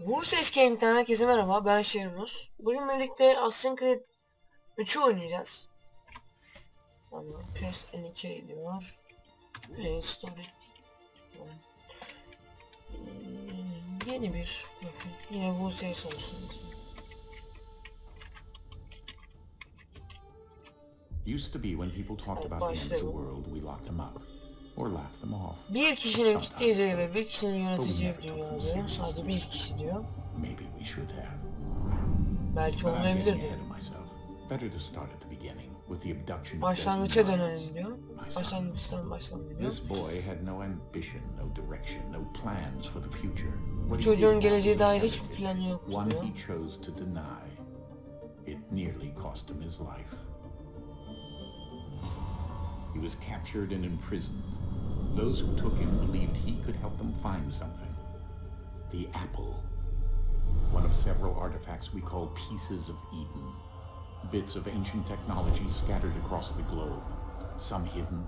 Vurses Game'den herkese merhaba ben Şermus. Bugün birlikte Assassin's Creed 3'ü oynayacağız. Ama Press N2 diyor. Play Story. Hmm, Yeni bir profil. Yine Vurses olsun. Used to be when people talked about the end of the world, we locked them up Bir kişinin kitleyeceği ve bir kişinin dünya diyor. Sadece bir kişi diyor. Belki olmayabilir diyor. Başlangıça dönelim diyor. Başlangıçtan başlayalım diyor. Bu çocuğun geleceğe dair hiçbir planı yoktu diyor. It nearly cost him his life. He was captured and imprisoned. Those who took him believed he could help them find something. The apple. One of several artifacts we call pieces of Eden. Bits of ancient technology scattered across the globe. Some hidden,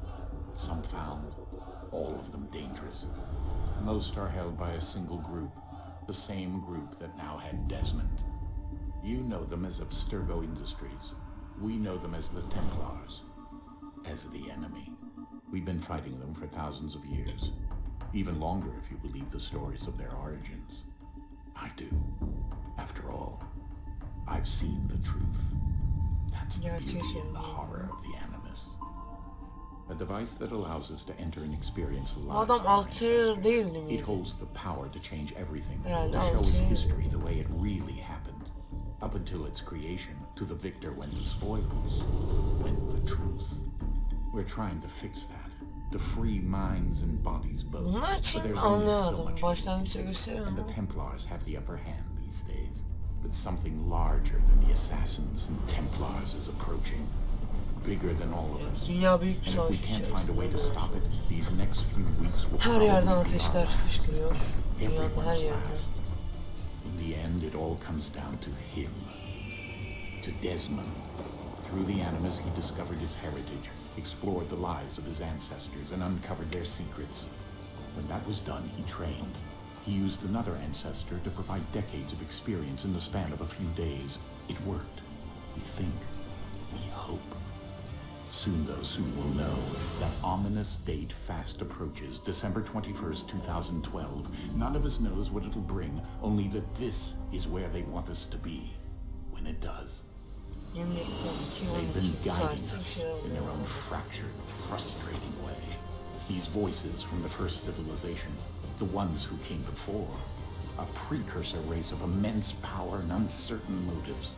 some found, all of them dangerous. Most are held by a single group, the same group that now had Desmond. You know them as Abstergo Industries. We know them as the Templars, as the enemy. We've been fighting them for thousands of years, even longer if you believe the stories of their origins. I do. After all, I've seen the truth. That's the beauty and the horror of the Animus. A device that allows us to enter and experience the lives of our ancestors. It holds the power to change everything, to show us history the way it really happened. Up until its creation, to the victor went the spoils, went the truth. We're trying to fix that, to free minds and bodies both. But there's only so much we Başlangıçta can do, gösteriyor And the Templars have the upper hand these days. But something larger than the Assassins and Templars is approaching. Bigger than all of us. Dünya büyük bir And if savaş we can't find a way to stop it, these next few weeks will Her yerden ateşler fışkırıyor. Dünyanın her yerinde. last. In the end, it all comes down to him. To Desmond. Through the Animus, he discovered his heritage, explored the lives of his ancestors, and uncovered their secrets. When that was done, he trained. He used another ancestor to provide decades of experience in the span of a few days. It worked. We think. We hope. Soon, though, soon we'll know that ominous date fast approaches, December 21st, 2012. None of us knows what it'll bring, only that this is where they want us to be. When it does. 22, They've been guiding us in their own fractured, frustrating way. These voices from the first civilization, the ones who came before, a precursor race of immense power and uncertain motives.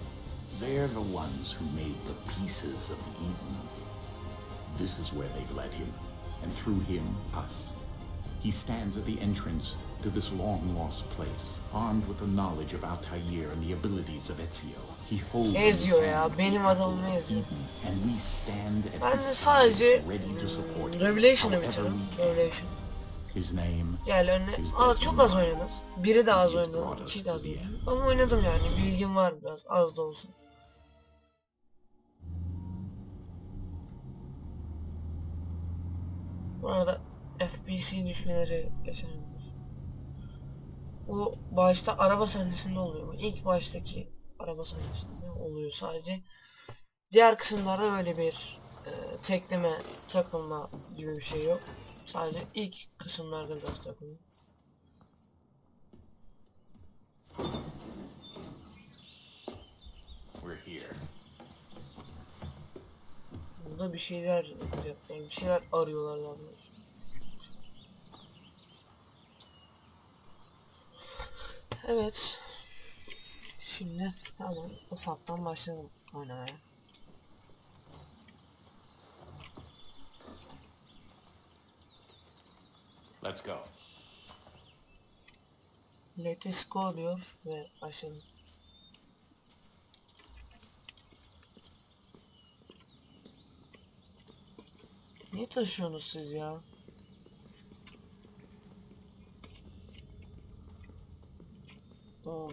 They're the ones who made the pieces of Eden. This is where they've led him, and through him, us. He stands at the entrance to this long-lost place, armed with the knowledge of Altair and the abilities of Ezio. Eziyor ya, benim adamımı eziyor. Ben de sadece ready to support hmm, Revelation'ı bitirdim. Revelation. His name Yani önüne Desmond çok az oynadım. Biri de az oynadım. İki de az oynadım. Ama oynadım yani. Bilgim var biraz. Az da olsa. Bu arada FBC düşmeleri yaşanabilir. Bu başta araba sahnesinde oluyor. Bu İlk baştaki araba sahnesinde oluyor sadece. Diğer kısımlarda böyle bir e, tekleme, takılma gibi bir şey yok. Sadece ilk kısımlarda biraz takılıyor. We're here. Burada bir şeyler yapacaklar, bir şeyler arıyorlar daha doğrusu. Evet. Şimdi hemen ufaktan başlayalım oynamaya. Let's go. Let us go diyor ve başlayalım. Niye taşıyorsunuz siz ya?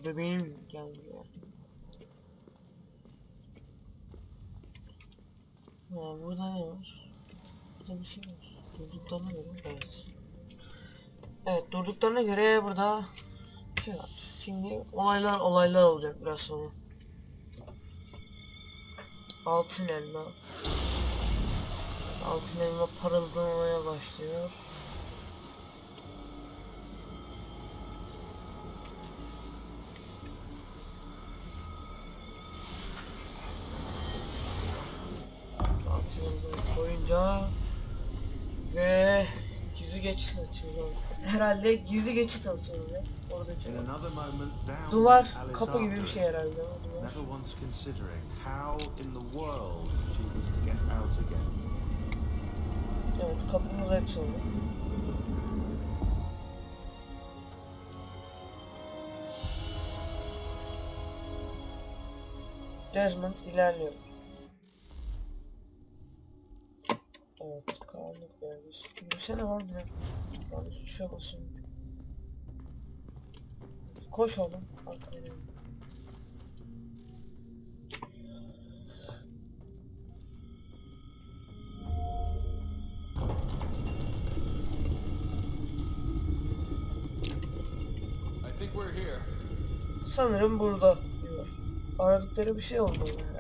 Oo bebeğim geldi ya. Ha, burada ne var? Burada bir şey var. Durduklarına göre evet. Evet durduklarına göre burada şey var. Şimdi olaylar olaylar olacak biraz sonra. Altın elma. Altın elma parıldamaya başlıyor. Elmayı koyunca ve gizli geçit açılıyor. Herhalde gizli geçit açılıyor. Oradaki duvar kapı gibi bir şey herhalde. Never once considering how in the world she was to get out again. Evet kapımız açıldı. Desmond ilerliyor. Evet karanlık vermiş. Yürüsene lan ya. Yanlış tuşa basıyorum. Koş oğlum. Here. Sanırım burada diyor. Aradıkları bir şey olmalı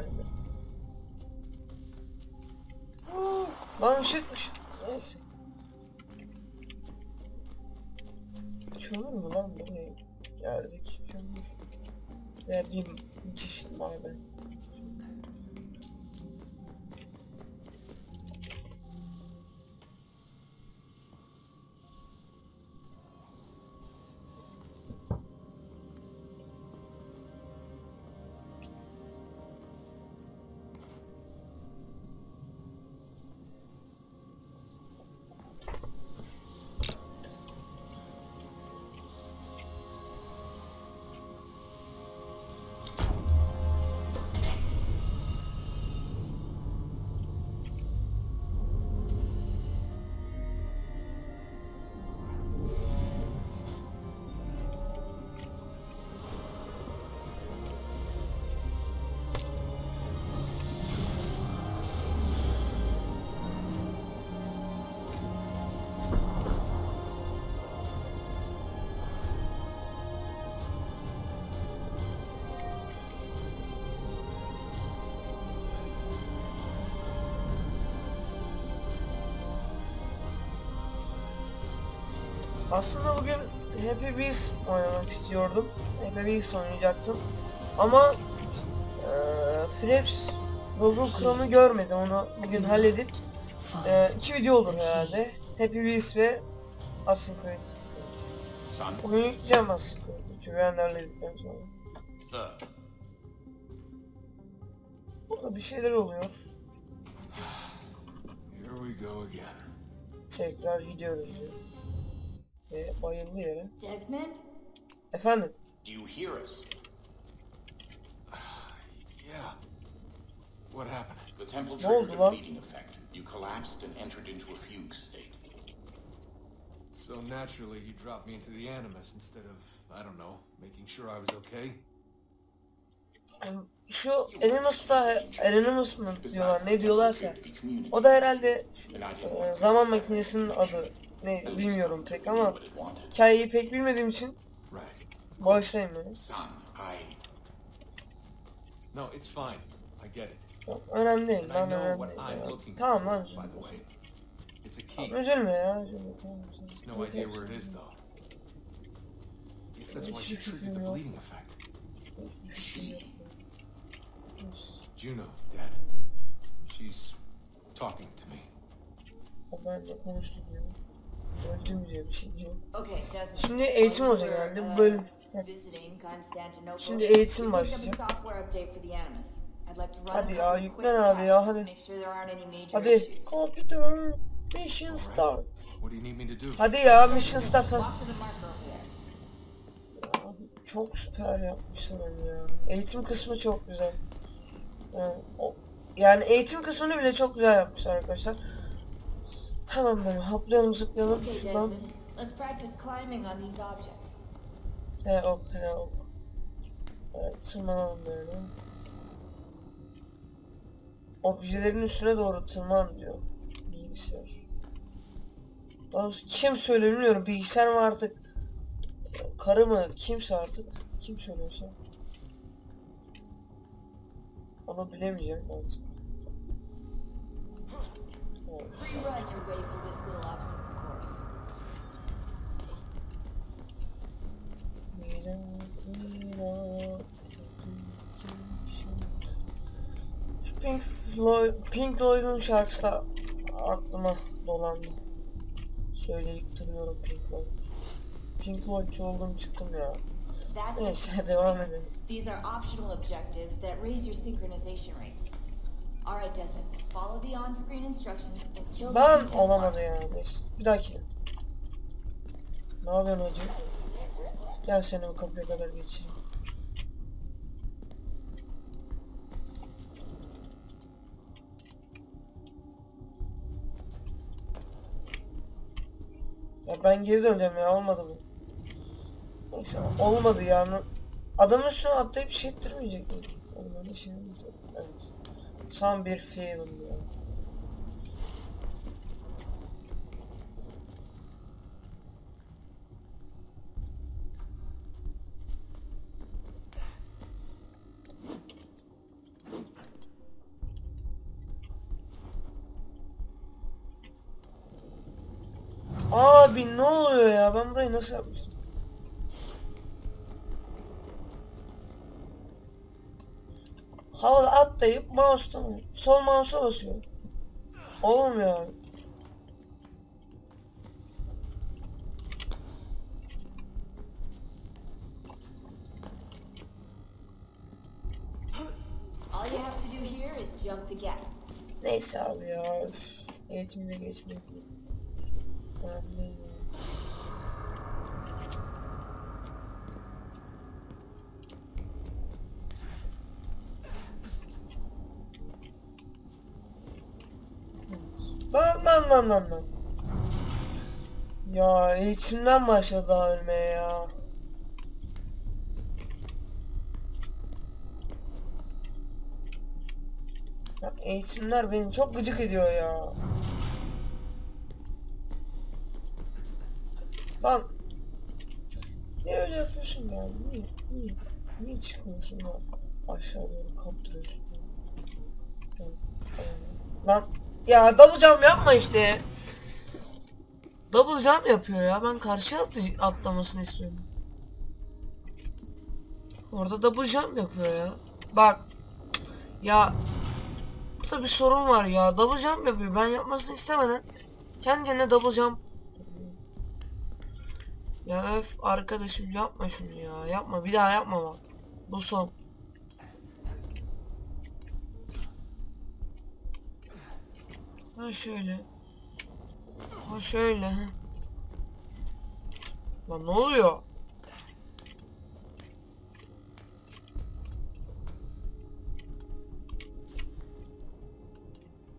Aa, Lan ışık ışık. Neyse. Çömür mü lan bu ne? Geldik çömür. Bir çeşit maden. Aslında bugün Happy Wheels oynamak istiyordum. Happy Wheels oynayacaktım. Ama eee Fraps Google Chrome'u görmedi. Onu bugün halledip eee iki video olur herhalde. Happy Wheels ve Asıl Creed. Bugün yükleyeceğim Asıl Creed'i. Çünkü ben halledikten sonra. Burada bir şeyler oluyor. Here we go again. Tekrar gidiyoruz diyor. Ve bayıldı yere. Desmond? Efendim? do you hear us? Yeah. What happened? The temple triggered a bleeding effect. You collapsed and entered into a fugue state. So naturally, you dropped me into the Animus instead of, I don't know, making sure I was okay. Yani Şu Animus'ta Animus mı diyorlar ne diyorlarsa. O da herhalde e, zaman makinesinin adı. Ne bilmiyorum pek ama hikayeyi pek bilmediğim için bağışlayın beni. No, it's fine. I get it. Önemli değil lan önemli değil. Ya. Tamam lan üzülme. Tamam, ya üzülme tamam. tamam. Just no Evet, idea evet. where it is, though. Guess that's why she Hiçbir fikrim triggered the yok. bleeding effect. Hiçbir fikrim yok. Yes. Juno, Dad. She's talking to me. O benimle konuştu diyor. Öldüm diyor bir şey diyor. Okay, Desmond. Şimdi eğitim olacak you herhalde bu bölüm. uh, Şimdi eğitim başlayacak. Hadi ya, yüklen abi ya, hadi. Hadi computer mission start. Hadi ya mission start. Ya, çok süper yapmışlar onu ya. Eğitim kısmı çok güzel. Yani, o, yani eğitim kısmını bile çok güzel yapmışlar arkadaşlar. Hemen böyle haplayalım zıplayalım şuradan. Let's practice climbing on these objects. He ok he ok. Evet tırmanalım böyle. Objelerin üstüne doğru tırman diyor. Bilgisayar. Yalnız kim söylüyor bilmiyorum. Bilgisayar mı artık? karı mı kimse artık kim söylüyorsa onu bilemeyeceğim artık. Evet. Free run your way through this little obstacle course. Şu Pink Floyd, Pink Floyd'un şarkısı da aklıma dolandı. Söyleyip duruyorum Pink Floyd. Pink Floyd'cu olduğum çıktım ya. Neyse devam edelim. These are optional objectives that raise your synchronization rate. Alright, Desmond. Ben olamadı Templars. ya. Bir dahaki. Ne yapıyorsun hacı? Gel seni bu kapıya kadar geçireyim. Ya ben geri döneceğim ya olmadı bu. Neyse olmadı ya. Adamın üstüne atlayıp bir şey ettirmeyecek mi? Olmadı şey. Evet. Tam bir failim ya. Abi ne oluyor ya? Ben burayı nasıl yapmıştım? Atlayıp mouse'tan sol mouse'a basıyorum. Olmuyor abi. Neyse abi ya. Üf. Eğitimde geçmek. Önemli ya. Lan lan. Ya eğitimden başladı ölmeye ya. Ya eğitimler beni çok gıcık ediyor ya. Lan. Niye öyle yapıyorsun ya? Niye? Niye? Niye çıkmıyorsun lan? Aşağı doğru kaptırıyorsun. Lan. Ya double jump yapma işte. Double jump yapıyor ya. Ben karşıya atlı- atlamasını istiyorum. Orada double jump yapıyor ya. Bak. Ya Burada bir sorun var ya. Double jump yapıyor. Ben yapmasını istemeden kendi kendine double jump. Ya öf arkadaşım yapma şunu ya. Yapma bir daha yapma bak. Bu son. Ha şöyle. Ha şöyle. Lan ne oluyor?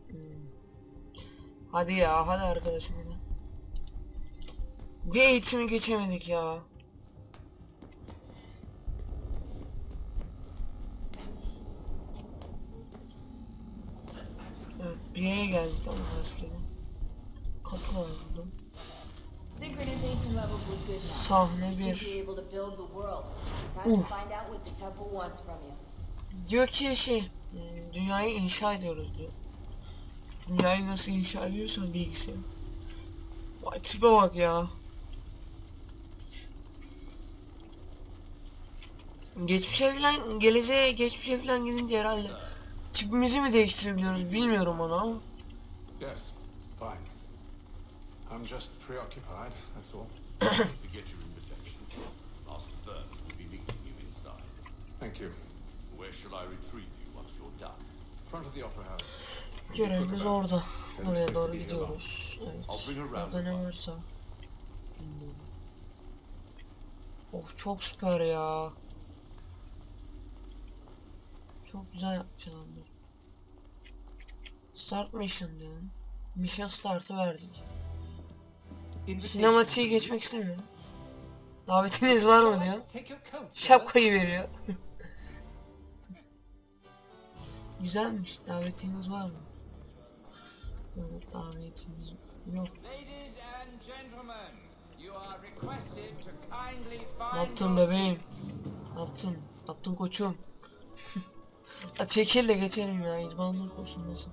Hmm. Hadi ya hadi arkadaşım. Bir eğitimi geçemedik ya. Evet bir yere geldik ama rastgele. Kapı var burada. Sahne bir. Uf. Diyor ki şey, dünyayı inşa ediyoruz diyor. Dünyayı nasıl inşa ediyorsan bilgisayar. Vay tipe bak ya. Geçmişe falan, geleceğe geçmişe falan gidince herhalde tipimizi mi değiştirebiliyoruz bilmiyorum onu ama. Yes, fine. I'm just preoccupied, that's all. Forget your invitation. Master Burns will be meeting you inside. Thank you. Where shall I retrieve you once you're done? Front of the opera house. Görevimiz orada. Oraya doğru gidiyoruz. Evet. Orada ne varsa. Of çok süper ya. Çok güzel yapmışlar onlar. Start mission diyor. Mission start'ı verdik. Sinematiği geçmek istemiyorum. Davetiniz var mı diyor. Şapkayı veriyor. Güzelmiş. Davetiniz var mı? Evet davetimiz yok. Ne yaptın bebeğim? Ne yaptın? Ne yaptın koçum? ya çekil de geçelim ya. İzbanlık koşulmasın.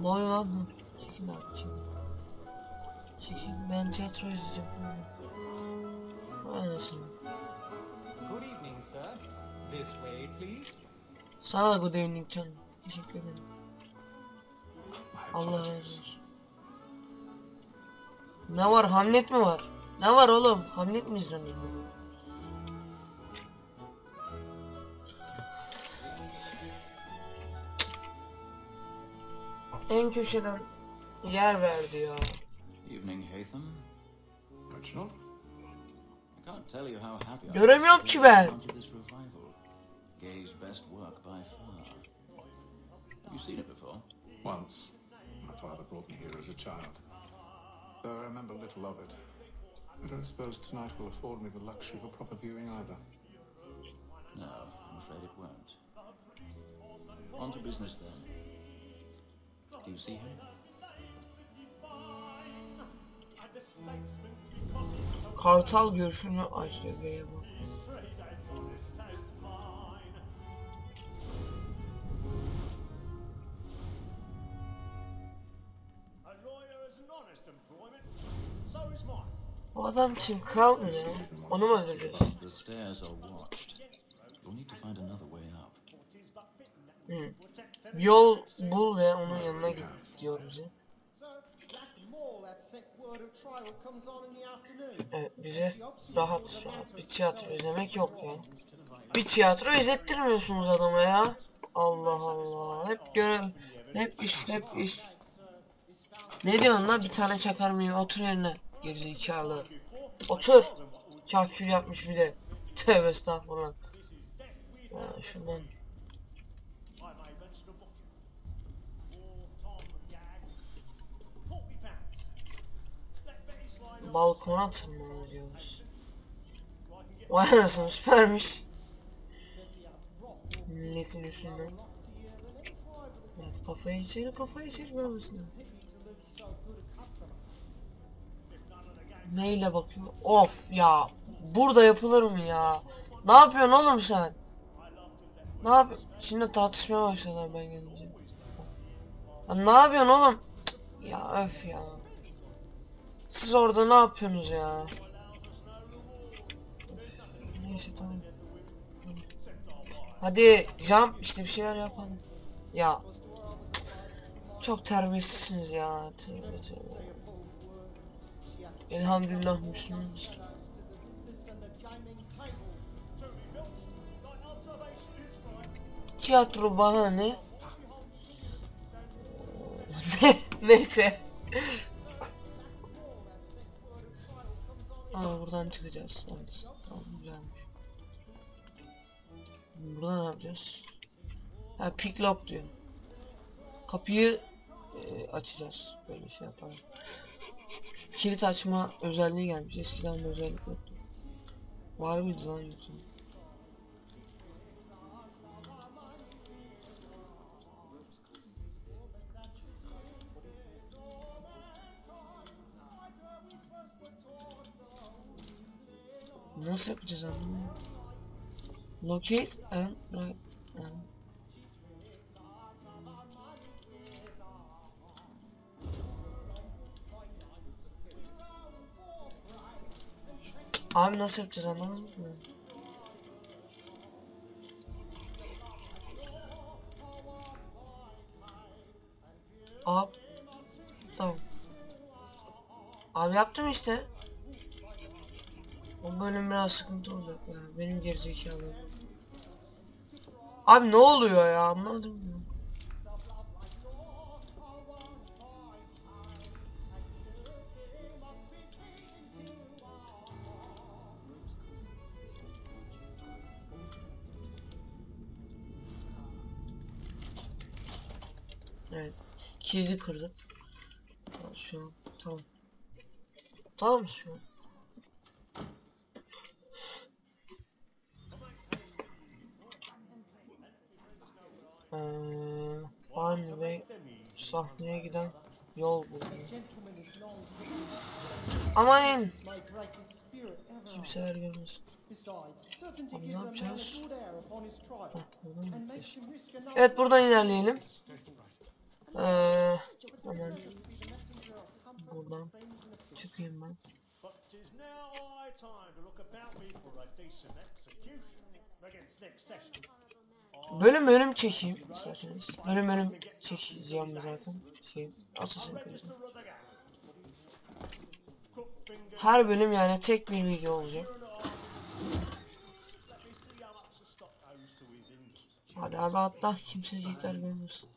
Ne oluyor lan? Çekil abi çekil. Çekil. Ben tiyatro izleyeceğim. Anasını. Good evening, sir. This way, please. Sana da good evening canım. Teşekkür ederim. Allah razı olsun. Ne var? Hamlet mi var? Ne var oğlum? Hamlet mi izleniyor? En köşeden yer verdi ya. Evening, Hatham. Reginald? I can't tell you how happy I Göremiyorum am ki to ben. come to this revival. Gay's best work by far. Have you seen it before? Once. My father brought me here as a child. Though I remember little of it. I don't suppose tonight will afford me the luxury of a proper viewing either. No, I'm afraid it won't. On to business then. Do you see him? Kartal görüşünü açtı beye bak. Bu adam kim? Kral mı ya? Onu mu öldüreceğiz? The Yol bul ve onun yanına git diyor bize. Evet bize rahat rahat bir tiyatro izlemek yok ya. Bir tiyatro izlettirmiyorsunuz adama ya. Allah Allah. Hep görev, hep iş, hep iş. Ne diyorsun lan bir tane çakar mıyım? Otur yerine. Gerizekalı. Otur. Çarkül yapmış bir de. Tövbe estağfurullah. Ya şuradan. Balkona tırmanacağız. Vay anasını süpermiş. Milletin üstünden. Evet kafayı içeri kafayı içeri görmesinler. Neyle bakıyor? Of ya. Burada yapılır mı ya? Ne yapıyorsun oğlum sen? Ne yap? Şimdi tartışmaya başladılar ben gelince. Ya ne yapıyorsun oğlum? Ya öf ya. Siz orada ne yapıyorsunuz ya? Neyse tamam. Hadi jump işte bir şeyler yapalım. Ya. Çok terbiyesizsiniz ya. Tövbe tövbe. Elhamdülillah Müslümanız. Tiyatro bahane. Ne- Neyse. Aa buradan çıkacağız. Evet. Tamam güzelmiş. Buradan ne yapacağız? Ha pick lock diyor. Kapıyı e, açacağız. Böyle şey yapalım. Kilit açma özelliği gelmiş. Eskiden bu özellik yoktu. Var mıydı lan yoksa? Nasıl yapacağız anlamadım. Locate and and Abi nasıl yapacağız anlamadım ki. Abi Tamam Abi yaptım işte O bölüm biraz sıkıntı olacak ya benim gerizekalı Abi ne oluyor ya anlamadım ya. Evet. Kilidi kırdık. Tamam, Şu an tamam. Tamam şu an. Fahmi Bey sahneye giden Yol bu. Aman may break his spirit ever. kimseler certainty Abi ne yapacağız? Heh, Evet buradan ilerleyelim. Ee, hemen buradan çıkayım ben. Bölüm bölüm çekeyim isterseniz. Bölüm bölüm çekeceğim zaten. Şey, Assassin's finger, Her bölüm yani tek bir video olacak. Hadi abi atla kimsecikler görmesin.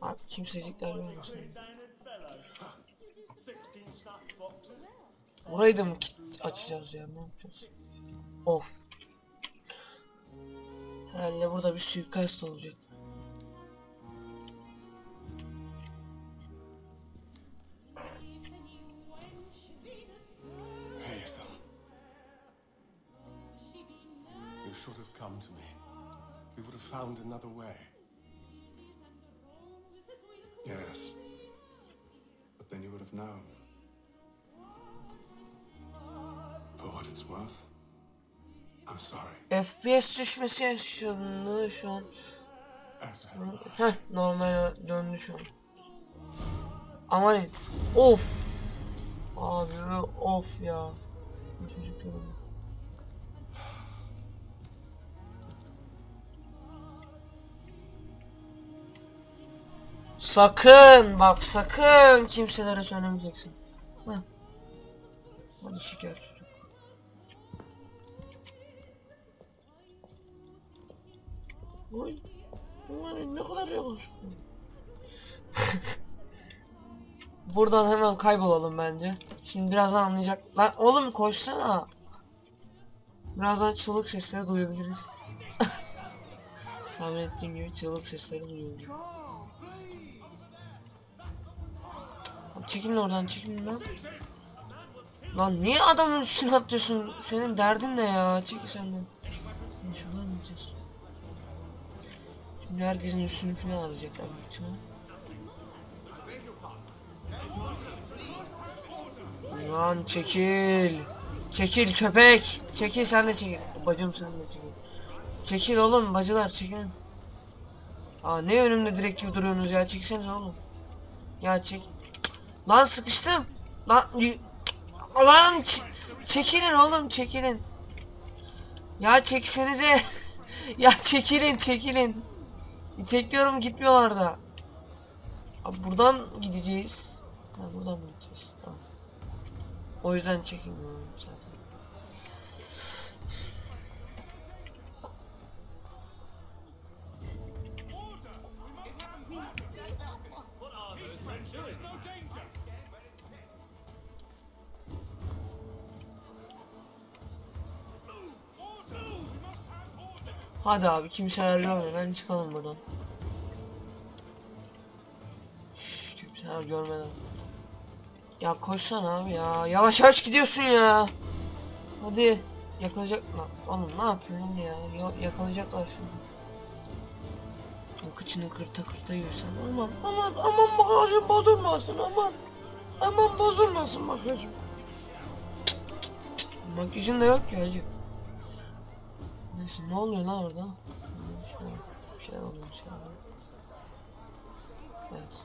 Abi kimsecikler görmesin. Burayı da mı açacağız ya ne yapacağız? Of. Herhalde burada bir suikast olacak. Found another way. Yes. But then you would have known. FPS düşmesi yaşandı şu an. Heh normale döndü şu an. Aman of. Abi of ya. Çocuk yoruldu. Sakın bak sakın kimselere söylemeyeceksin. Heh. Hadi şeker Oy. Ulan ne kadar yavaş. Buradan hemen kaybolalım bence. Şimdi birazdan anlayacak. Lan oğlum koşsana. Birazdan çığlık sesleri duyabiliriz. Tahmin ettiğim gibi çığlık sesleri duyuyoruz. Çekilin oradan çekilin lan. Lan niye adamın üstüne atlıyorsun? Senin derdin ne ya? Çekil senden. Şuradan gideceğiz? Şimdi herkesin üstünü falan alacaklar büyük ihtimal. Lan çekil. Çekil köpek. Çekil sen de çekil. Bacım sen de çekil. Çekil oğlum bacılar çekilin. Aa ne önümde direkt gibi duruyorsunuz ya çeksenize oğlum. Ya çek. Lan sıkıştım. Lan Lan çekilin oğlum çekilin. Ya çeksenize. ya çekilin çekilin. Çekiyorum gitmiyorlar da. Abi buradan gideceğiz. Ha buradan mı gideceğiz? Tamam. O yüzden çekilmiyorum Hadi abi kimseler görmeden çıkalım buradan. Şşş görmeden. Ya koşsana abi ya. Yavaş yavaş gidiyorsun ya. Hadi. Yakalayacak lan. Oğlum ne yapıyorsun ya? ya yakalayacaklar şimdi. O kıçını kırta kırta yürüsen. Aman aman aman bagajım bozulmasın aman. Aman bozulmasın bagajım. Makyajın da yok ki hacı. Neyse ne oluyor lan orada? Ne şey var. Bir şeyler oluyor bir şeyler. Evet.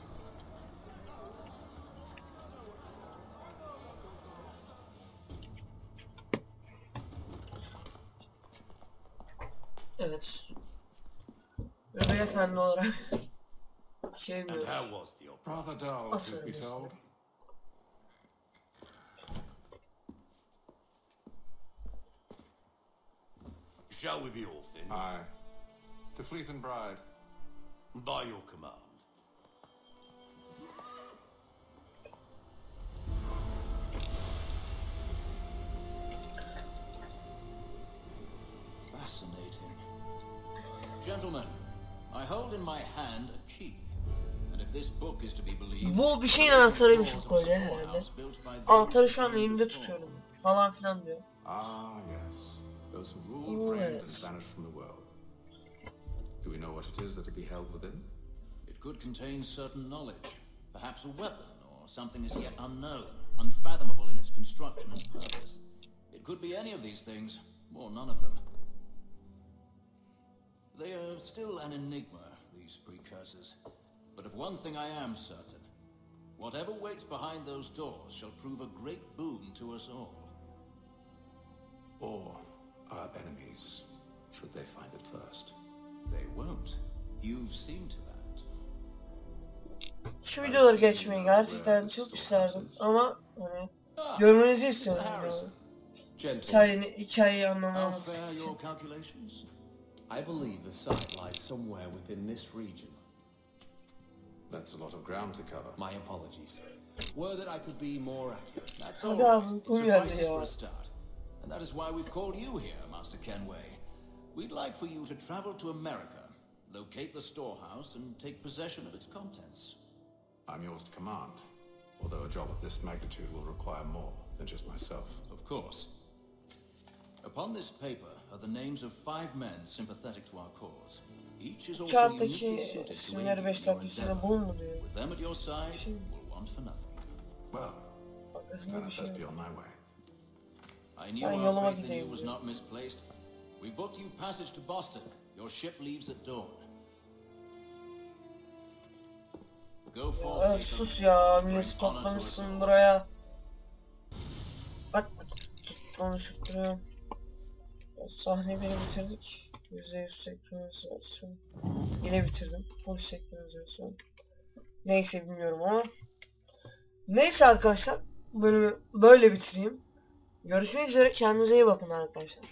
Evet. Ve beyefendi olarak şey And biliyoruz. how Shall we be off then? Aye. To Fleet and Bride. By your command. Fascinating. Gentlemen, I hold in my hand a key. And if this book is to be believed, Bu bir şeyin anahtarıymış bu kolye herhalde. Anahtarı şu an elimde tutuyorum. Falan filan diyor. Ah, yes. Those who ruled, reigned, and yes. vanished from the world. Do we know what it is that will be held within? It could contain certain knowledge, perhaps a weapon or something as yet unknown, unfathomable in its construction and purpose. It could be any of these things, or none of them. They are still an enigma, these precursors. But of one thing I am certain. Whatever waits behind those doors shall prove a great boon to us all. Or our enemies, should they find it first? They won't. You've seen to that. Şu videoları geçmeyi gerçekten çok isterdim ama hani ah, görmenizi istiyorum yani. Hikayeyi, hikayeyi anlamanız için. I believe the site lies somewhere within this region. That's a lot of ground to cover. My apologies. Were that I could be more accurate. That's all Hadi right. abi It uykum geldi suffices for a start. And that is why we've called you here, Master Kenway. We'd like for you to travel to America, locate the storehouse, and take possession of its contents. I'm yours to command, although a job of this magnitude will require more than just myself. Of course. Upon this paper are the names of five men sympathetic to our cause. Each is also uniquely Kağıttaki suited to isimleri aid 5 in your dakika içinde endeavor. bul mu. With them at your side, we'll want for nothing. Well, Arkasında then bir I'd şey best yok. be on my way. I knew Ben yoluma gideyim was not misplaced. We booked you passage to Boston. Your ship leaves at dawn. Go forth, Ya, sus ya us toplamışsın buraya. Bak konuşup duruyorum. Sahneyi bile bitirdik. %100 senkronizasyon. Yine bitirdim. Full senkronizasyon. Neyse bilmiyorum ama. Neyse arkadaşlar. Bölümü böyle bitireyim. Görüşmek üzere. Kendinize iyi bakın arkadaşlar.